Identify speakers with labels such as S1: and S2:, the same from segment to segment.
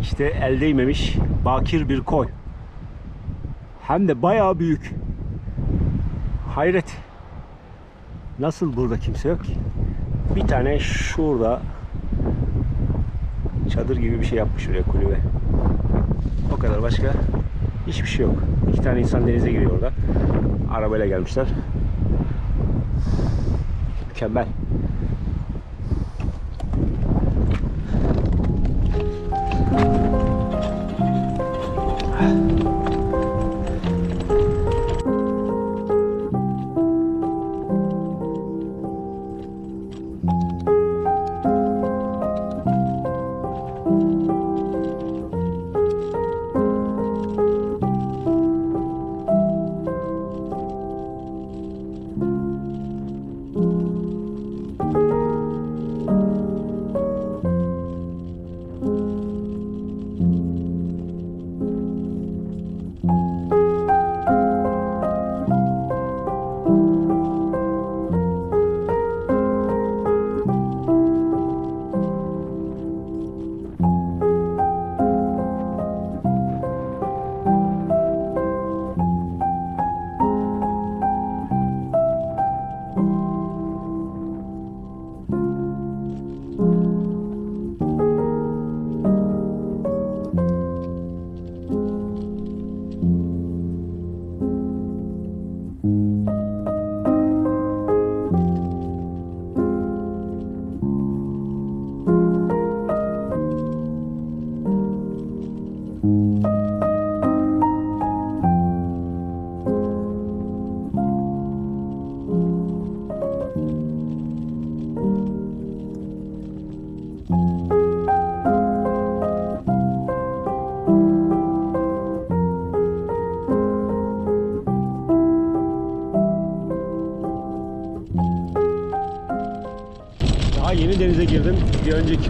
S1: İşte el değmemiş bakir bir koy. Hem de bayağı büyük. Hayret. Nasıl burada kimse yok ki? Bir tane şurada çadır gibi bir şey yapmış oraya kulübe. O kadar başka hiçbir şey yok. İki tane insan denize giriyor orada. Arabayla gelmişler. Mükemmel.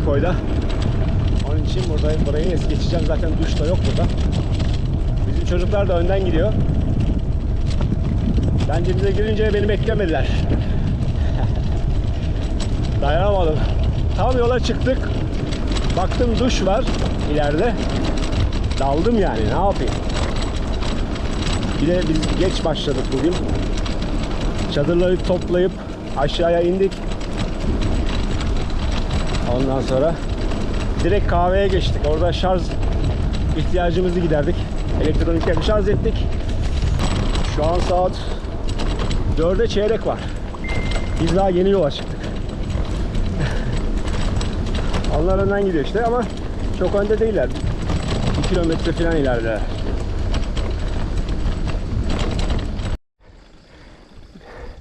S1: Koyda. Onun için buradayım. Burayı es geçeceğim. Zaten duş da yok burada. Bizim çocuklar da önden gidiyor. Ben denize girince beni beklemediler. Dayanamadım. Tam yola çıktık. Baktım duş var ileride. Daldım yani ne yapayım. Bir de biz geç başladık bugün. Çadırları toplayıp aşağıya indik. Ondan sonra direkt kahveye geçtik. Orada şarj ihtiyacımızı giderdik. Elektronikleri şarj ettik. Şu an saat 4'e çeyrek var. Biz daha yeni yola çıktık. Onlar önden gidiyor işte ama çok önde değiller. 2 kilometre falan ileride.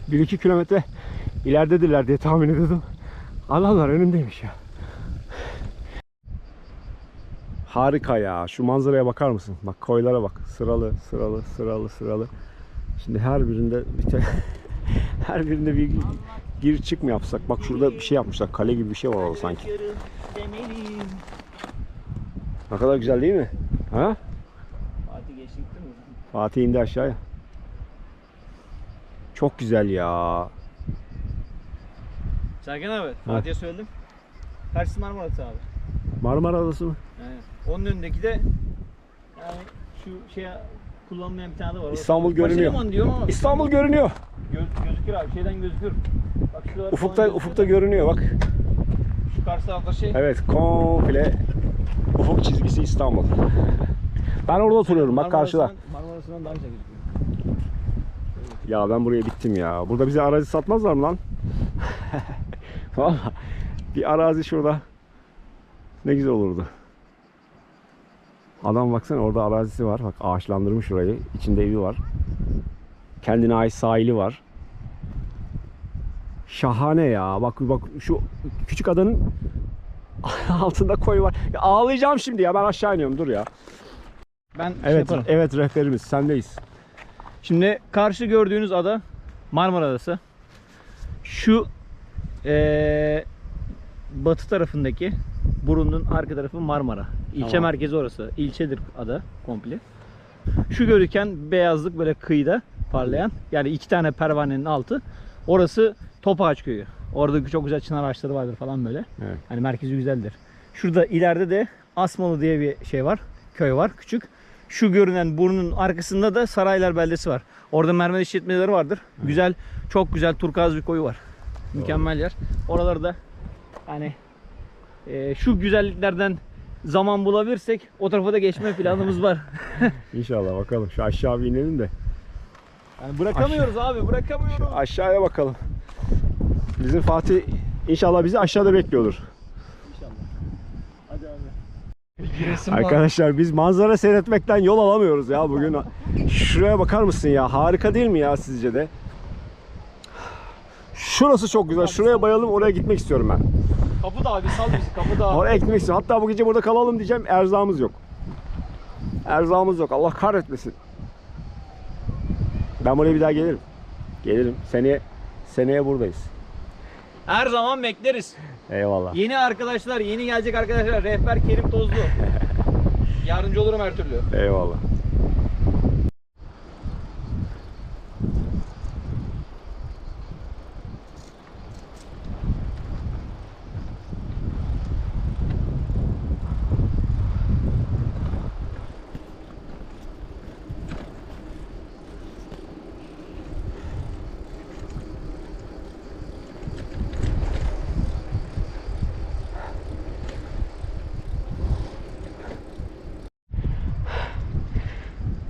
S1: Bir iki kilometre ileridedirler diye tahmin ediyordum. Adamlar önümdeymiş ya. Harika ya. Şu manzaraya bakar mısın? Bak koylara bak. Sıralı, sıralı, sıralı, sıralı. Şimdi her birinde bir te- her birinde bir gir çık mı yapsak? Bak şurada bir şey yapmışlar. Kale gibi bir şey var orada sanki. Ne kadar güzel değil mi? Ha?
S2: Fatih geçtikti mi?
S1: Fatih indi aşağıya. Çok güzel ya.
S2: Sergen abi, Fatih'e söyledim. Karşısı Marmaris abi.
S1: Marmara Adası mı?
S2: Aynen. Onun önündeki de yani şu şeye kullanmayan bir tane de var.
S1: İstanbul görünüyor.
S2: Diyorum ama
S1: İstanbul görünüyor.
S2: Göz, gözükür abi, şeyden gözükür. Bak şuralar
S1: Ufukta
S2: falan
S1: ufukta
S2: gözüküyor.
S1: görünüyor bak.
S2: Şu karşı tarafta şey.
S1: Evet komple ufuk çizgisi İstanbul. Ben orada oturuyorum bak karşıda.
S2: Marmara'sından- Marmara'sından daha güzel gözüküyor.
S1: Ya ben buraya bittim ya. Burada bize arazi satmazlar mı lan? Valla bir arazi şurada. Ne güzel olurdu. Adam baksana orada arazisi var. Bak ağaçlandırmış orayı. İçinde evi var. Kendine ait sahili var. Şahane ya. Bak bak şu küçük adanın altında koy var. Ya ağlayacağım şimdi ya. Ben aşağı iniyorum. Dur ya.
S2: Ben şey
S1: Evet,
S2: yaparım.
S1: evet rehberimiz. Sendeyiz.
S2: Şimdi karşı gördüğünüz ada Marmara Adası. Şu eee, batı tarafındaki burunun arka tarafı Marmara. İlçe
S1: Tamam.
S2: merkezi orası. İlçedir ada komple. Şu görürken beyazlık böyle kıyıda parlayan. Yani iki tane pervanenin altı. Orası Topağaç köyü. Orada çok güzel çınar ağaçları vardır falan böyle.
S1: Evet.
S2: Hani merkezi güzeldir. Şurada ileride de Asmalı diye bir şey var. Köy var küçük. Şu görünen burnun arkasında da Saraylar beldesi var. Orada mermer işletmeleri vardır. Güzel, çok güzel turkuaz bir koyu var. Mükemmel yer. Oraları da hani e, şu güzelliklerden zaman bulabilirsek o tarafa da geçme planımız var.
S1: İnşallah bakalım. Şu aşağı bir inelim de.
S2: Yani bırakamıyoruz abi, bırakamıyoruz.
S1: Aşağıya bakalım. Bizim Fatih inşallah bizi aşağıda bekliyordur.
S2: Hadi abi.
S1: Arkadaşlar biz manzara seyretmekten yol alamıyoruz ya bugün. Şuraya bakar mısın ya? Harika değil mi ya sizce de? Şurası çok güzel. Şuraya bayalım oraya gitmek istiyorum ben.
S2: Kapı da abi sal bizi kapı da.
S1: Oraya gitmek istiyorum. Hatta bu gece burada kalalım diyeceğim. Erzağımız yok. Erzağımız yok. Allah kahretmesin. Ben buraya bir daha gelirim. Gelirim. Seneye seneye buradayız.
S2: Her zaman bekleriz.
S1: Eyvallah.
S2: Yeni arkadaşlar, yeni gelecek arkadaşlar. Rehber Kerim Tozlu. Yardımcı olurum her türlü.
S1: Eyvallah.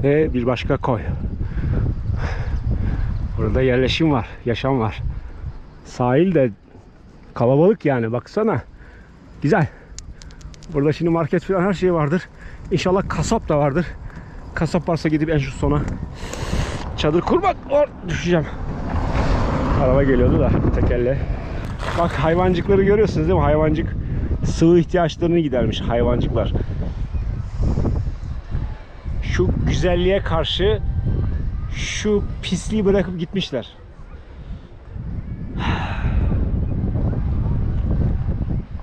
S1: Ve bir başka koy. Burada yerleşim var, yaşam var. Sahil de kalabalık yani baksana. Güzel. Burada şimdi market falan her şey vardır. İnşallah kasap da vardır. Kasap varsa gidip en şu sona çadır kurmak. Or düşeceğim. Araba geliyordu da tekerle. Bak hayvancıkları görüyorsunuz değil mi? Hayvancık sıvı ihtiyaçlarını gidermiş hayvancıklar şu güzelliğe karşı şu pisliği bırakıp gitmişler.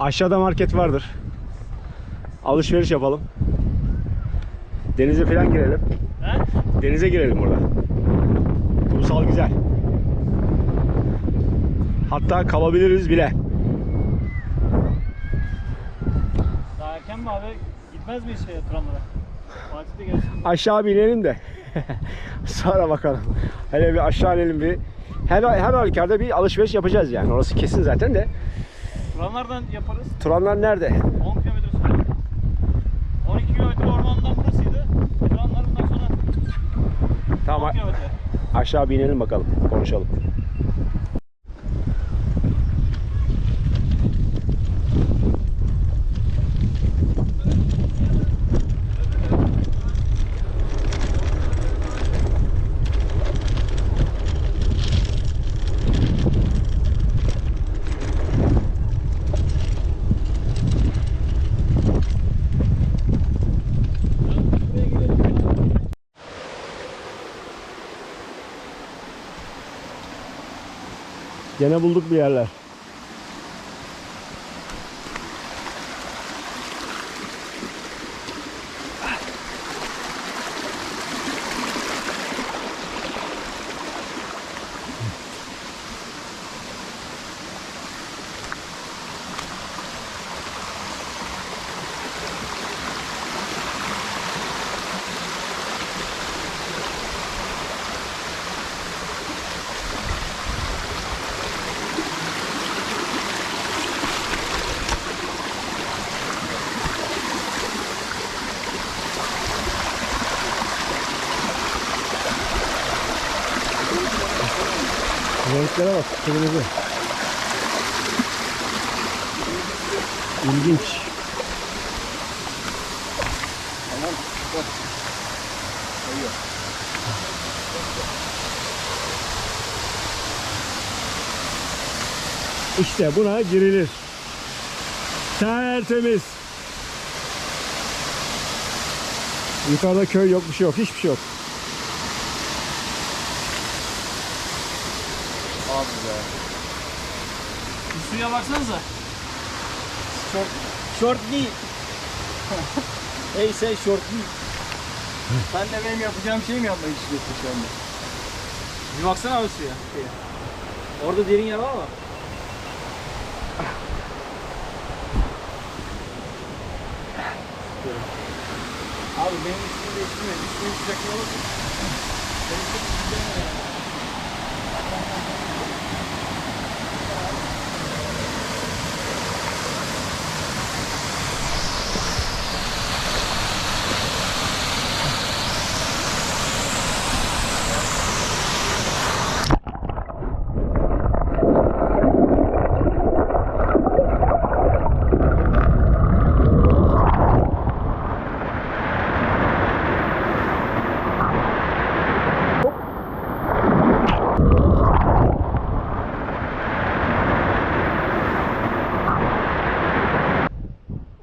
S1: Aşağıda market vardır. Alışveriş yapalım. Denize falan girelim.
S2: He?
S1: Denize girelim burada. Kumsal güzel. Hatta kalabiliriz bile.
S2: Daha erken mi abi? Gitmez miyiz şeye Turanlara?
S1: Aşağı bir inelim de sonra bakalım. Hele bir aşağı inelim bir. Her, her halükarda bir alışveriş yapacağız yani. Orası kesin zaten de.
S2: Turanlardan yaparız.
S1: Turanlar nerede?
S2: 10 kilometre sonra. 12 kilometre ormandan burasıydı. Turanlar bundan sonra 10
S1: Tamam
S2: kilometre.
S1: aşağı bir inelim bakalım. Konuşalım. Gene bulduk bir yerler. Bak, kırmızı. İlginç. İşte buna girilir. Tertemiz. Yukarıda köy yok, bir şey yok, hiçbir şey yok.
S2: Bir suya baksanıza. Short, short değil. hey sen short değil.
S3: Sen de benim yapacağım şeyi mi yapmak istiyorsun şu anda?
S2: Bir baksana abi suya. Orada derin yer var
S3: istiyorum.
S1: Abi benim ismimi değiştirme. İsmini sürekli olursun.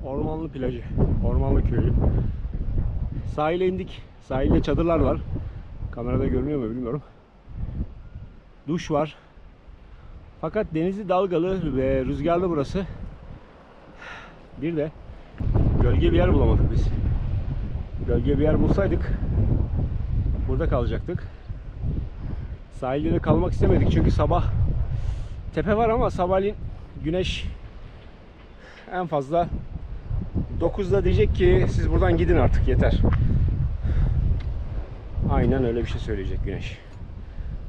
S1: Ormanlı plajı. Ormanlı köyü. Sahile indik. Sahilde çadırlar var. Kamerada görünüyor mu bilmiyorum. Duş var. Fakat denizi dalgalı ve rüzgarlı burası. Bir de gölge bir yer bulamadık biz. Gölge bir yer bulsaydık burada kalacaktık. Sahilde de kalmak istemedik çünkü sabah tepe var ama sabahleyin güneş en fazla 9'da diyecek ki siz buradan gidin artık yeter. Aynen öyle bir şey söyleyecek güneş.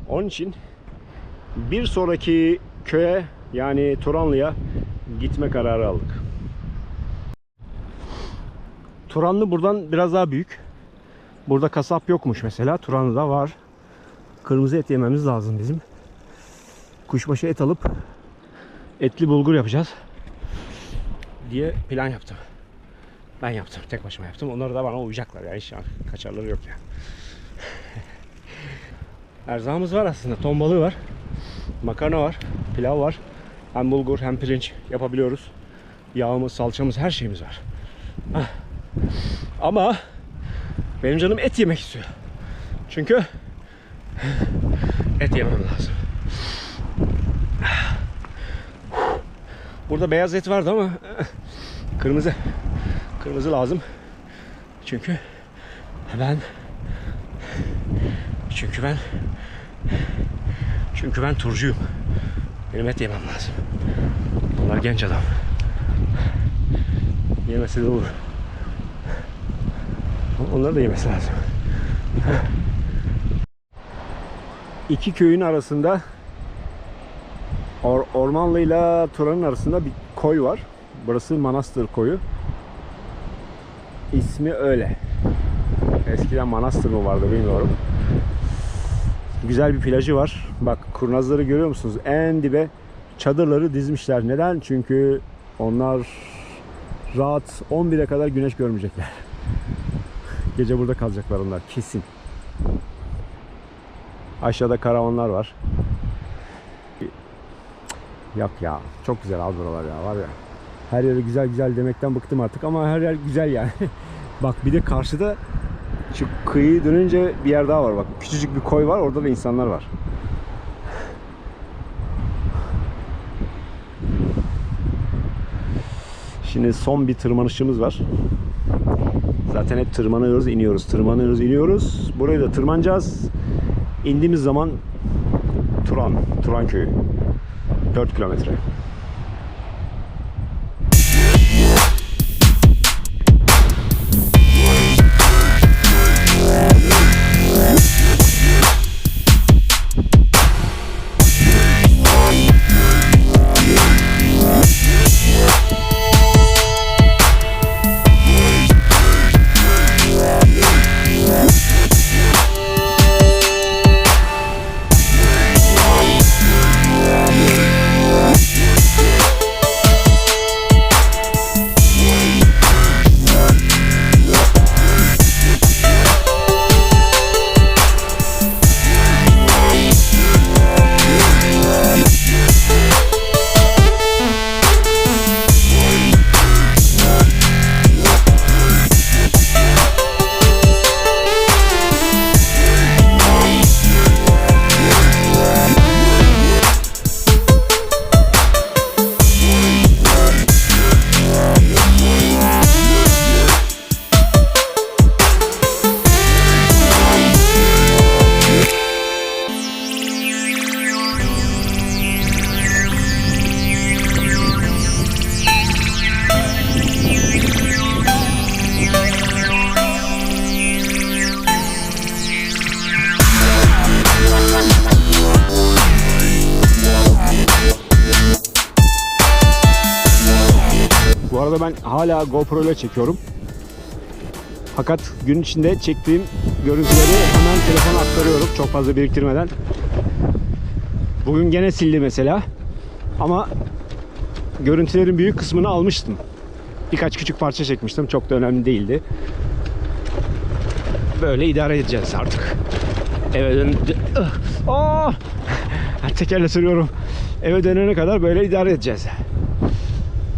S1: Onun için bir sonraki köye yani Turanlı'ya gitme kararı aldık. Turanlı buradan biraz daha büyük. Burada kasap yokmuş mesela. Turanlı'da var. Kırmızı et yememiz lazım bizim. Kuşbaşı et alıp etli bulgur yapacağız diye plan yaptım. Ben yaptım. Tek başıma yaptım. Onlar da bana uyacaklar. Yani hiç kaçarları yok yani. Erzağımız var aslında. Ton balığı var. Makarna var. Pilav var. Hem bulgur hem pirinç yapabiliyoruz. Yağımız, salçamız, her şeyimiz var. Ama benim canım et yemek istiyor. Çünkü et yemem lazım. Burada beyaz et vardı ama kırmızı kırmızı lazım. Çünkü ben çünkü ben çünkü ben turcuyum. Benim et yemem lazım. Bunlar genç adam. Yemesi de olur. Onları da yemesi lazım. İki köyün arasında Or Ormanlı Turan'ın arasında bir koy var. Burası Manastır koyu. İsmi öyle. Eskiden Manastır mı vardı bilmiyorum. Güzel bir plajı var. Bak kurnazları görüyor musunuz? En dibe çadırları dizmişler. Neden? Çünkü onlar rahat 11'e kadar güneş görmeyecekler. Gece burada kalacaklar onlar kesin. Aşağıda karavanlar var. Yok ya. Çok güzel abi buralar ya. Var ya. Her yeri güzel güzel demekten bıktım artık ama her yer güzel yani. bak bir de karşıda şu kıyıyı dönünce bir yer daha var bak. Küçücük bir koy var. Orada da insanlar var. Şimdi son bir tırmanışımız var. Zaten hep tırmanıyoruz, iniyoruz, tırmanıyoruz, iniyoruz. Burayı da tırmanacağız. İndiğimiz zaman Turan, Turan köyü. 4 kilometre. Ben hala GoPro ile çekiyorum. Fakat gün içinde çektiğim görüntüleri hemen telefona aktarıyorum çok fazla biriktirmeden. Bugün gene sildi mesela. Ama görüntülerin büyük kısmını almıştım. Birkaç küçük parça çekmiştim. Çok da önemli değildi. Böyle idare edeceğiz artık. Eve dön... Aa! Tekerle sürüyorum. Eve dönene kadar böyle idare edeceğiz.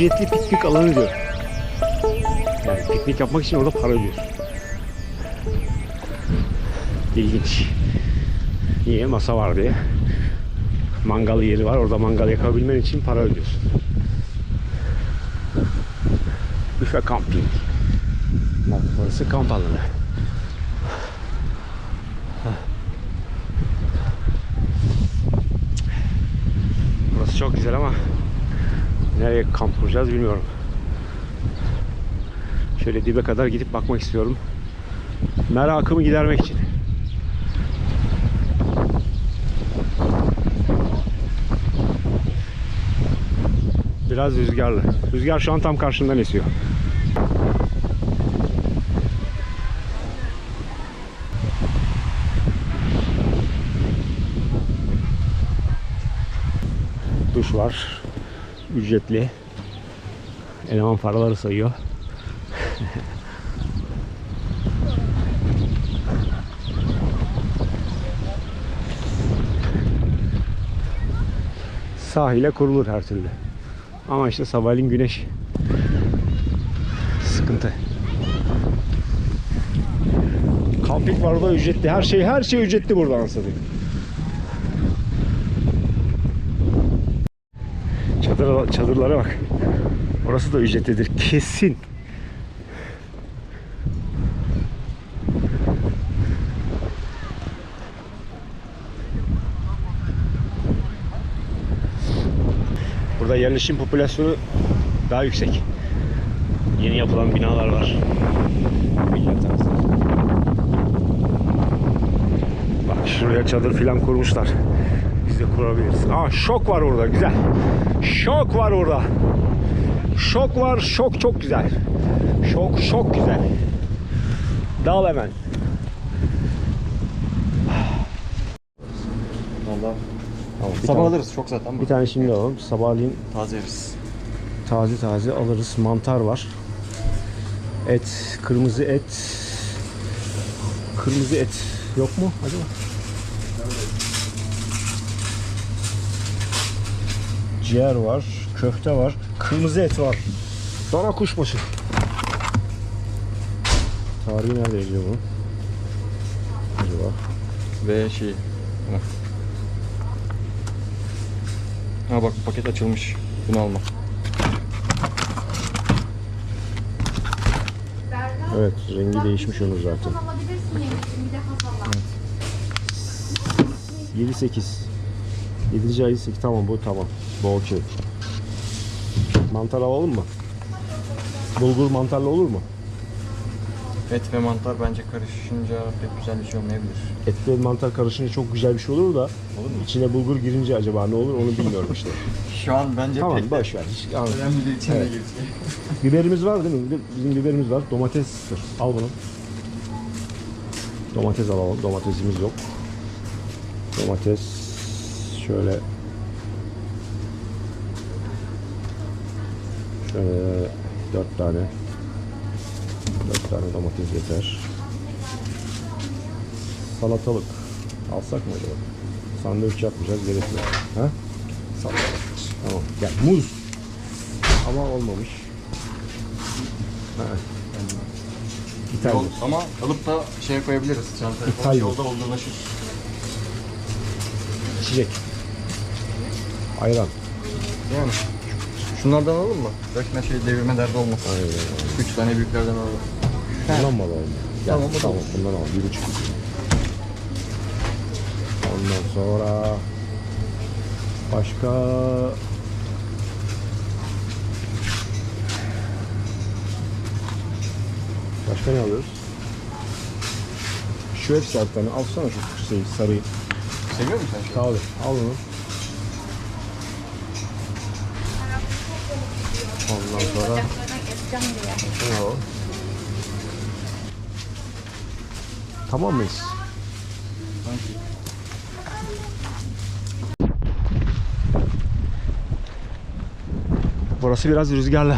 S1: Ücretli piknik alanı diyor. Yani piknik yapmak için orada para ödüyor. İlginç. Niye? Masa var diye. Mangal yeri var. Orada mangal yakabilmen için para ödüyorsun. Büfe camping. Bak burası kamp alanı. Hah. Burası çok güzel ama nereye kamp kuracağız bilmiyorum. Şöyle dibe kadar gidip bakmak istiyorum. Merakımı gidermek için. Biraz rüzgarlı. Rüzgar şu an tam karşımdan esiyor. Duş var. Ücretli. Eleman paraları sayıyor. Sahile kurulur her türlü. Ama işte sabahleyin güneş sıkıntı. Kamping var da ücretli. Her şey her şey ücretli burada anasını. Çadır, çadırlara bak. Orası da ücretlidir. Kesin. Burada yerleşim popülasyonu daha yüksek. Yeni yapılan binalar var. Bak şuraya çadır filan kurmuşlar. Biz de kurabiliriz. Aa şok var orada güzel. Şok var orada. Şok var şok çok güzel. Şok şok güzel. Dal hemen.
S3: Valla.
S1: Tamam, bir,
S3: Sabah
S1: tane,
S3: alırız çok zaten.
S1: bir tane şimdi alalım. Sabahleyin
S3: Taze yeriz.
S1: taze taze alırız. Mantar var. Et, kırmızı et. Kırmızı et yok mu acaba? Ciğer var, köfte var, kırmızı et var. Dana kuşbaşı. Tarihi nerede yazıyor bu? Acaba?
S3: Ve şey. Ha. Bak paket açılmış. Bunu alma.
S1: Evet, rengi değişmiş onun zaten.
S4: Alabilirsin yemek için bir de hazırla.
S1: 7-8. 7. ay 8 tamam bu tamam. Bu okey. Mantar alalım mı? Bulgur mantarlı olur mu?
S3: Et ve mantar bence karışınca pek güzel bir şey olmayabilir.
S1: Etli mantar karışınca çok güzel bir şey olur da
S3: Olur mu?
S1: içine bulgur girince acaba ne olur onu bilmiyorum işte.
S3: Şu an bence
S1: tamam
S3: pek
S1: boş ver. Hiç- al.
S3: önemli değil içine
S1: Evet. Biberimiz var değil mi? Bizim biberimiz var. Domatestir. Al bunu. Domates alalım. Domatesimiz yok. Domates Şöyle Şöyle dört tane dört tane domates yeter. Salatalık alsak mı acaba? Sandviç yapmayacağız gerek yok. Ha? Salatalık. Tamam. Gel muz. Ama olmamış. Ha.
S3: Yol,
S1: muz.
S3: ama alıp da şeye koyabiliriz. Çantaya falan.
S1: mi?
S3: Yolda olgunlaşır.
S1: İçecek. Ayran.
S3: Yani. Şunlardan alalım mı? Dökme şey devirme derdi olmasın.
S1: Ayran.
S3: Üç tane büyüklerden alalım.
S1: Bundan mı alalım? Gel,
S3: Tamam, bu da
S1: tamam
S3: olur.
S1: bundan alalım. Bir buçuk. Ondan sonra başka Başka ne alıyoruz? Şu hepsi bir tane. Alsana şu şeyi, sarıyı.
S3: Seviyor musun sen şey?
S1: Al, al onu. Ondan sonra
S4: Yapacağım diye.
S1: ne o? Tamam mıyız? Burası biraz rüzgarlı.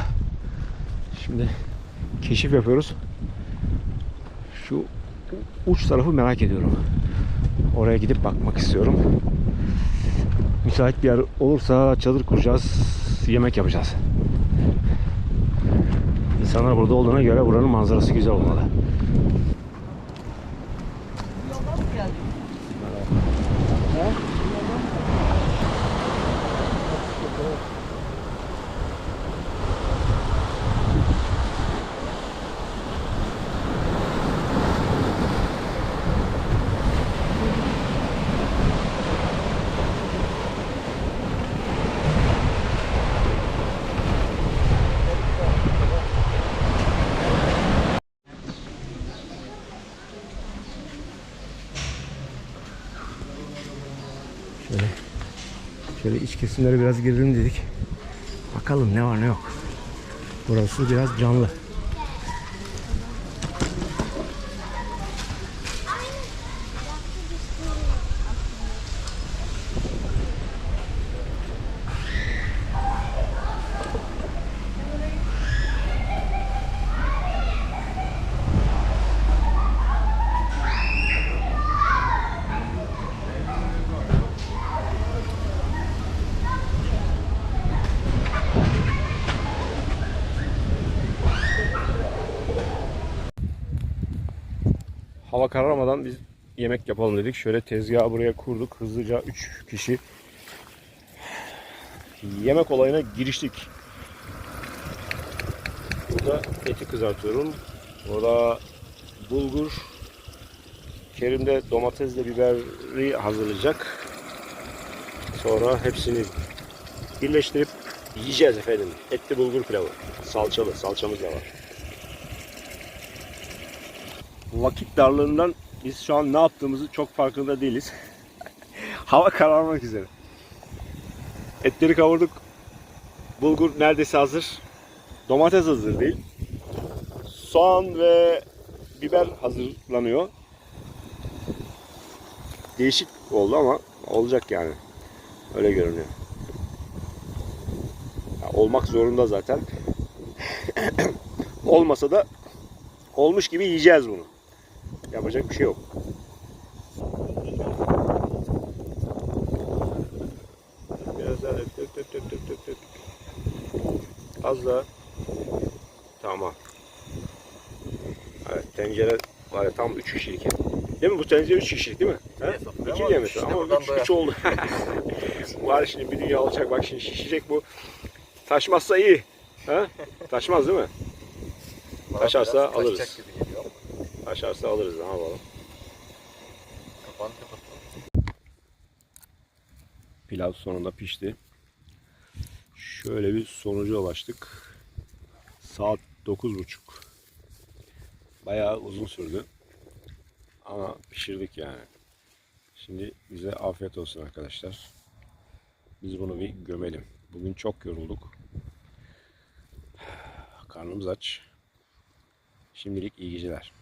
S1: Şimdi keşif yapıyoruz. Şu uç tarafı merak ediyorum. Oraya gidip bakmak istiyorum. Müsait bir yer olursa çadır kuracağız. Yemek yapacağız. İnsanlar burada olduğuna göre buranın manzarası güzel olmalı. Şöyle, şöyle iç kesimlere biraz girelim dedik. Bakalım ne var ne yok. Burası biraz canlı. Hava kararmadan biz yemek yapalım dedik. Şöyle tezgahı buraya kurduk. Hızlıca 3 kişi yemek olayına giriştik. Burada eti kızartıyorum. Burada bulgur, Kerim de domatesle biberi hazırlayacak. Sonra hepsini birleştirip yiyeceğiz efendim. Etli bulgur pilavı. Salçalı, salçamız da var. Vakit darlığından biz şu an ne yaptığımızı çok farkında değiliz. Hava kararmak üzere. Etleri kavurduk. Bulgur neredeyse hazır. Domates hazır değil. Soğan ve biber hazırlanıyor. Değişik oldu ama olacak yani. Öyle görünüyor. Ya olmak zorunda zaten. Olmasa da olmuş gibi yiyeceğiz bunu. Yapacak bir şey yok. Biraz daha dök dök dök dök dök dök dök. Az daha. Tamam. Evet tencere var ya tam 3 kişilik. Değil mi bu tencere 3 kişilik değil mi? Ha? İki yemek
S3: işte
S1: ama
S3: buradan
S1: 3
S3: doyar.
S1: oldu. var şimdi bir dünya olacak bak şimdi şişecek bu. Taşmazsa iyi. Ha? Taşmaz değil mi? Taşarsa alırız. Taşarsa alırız ne yapalım.
S3: Kapağını kapatalım.
S1: Pilav sonunda pişti. Şöyle bir sonuca ulaştık. Saat 9.30. Bayağı uzun sürdü. Ama pişirdik yani. Şimdi bize afiyet olsun arkadaşlar. Biz bunu bir gömelim. Bugün çok yorulduk. Karnımız aç. Şimdilik iyi geceler.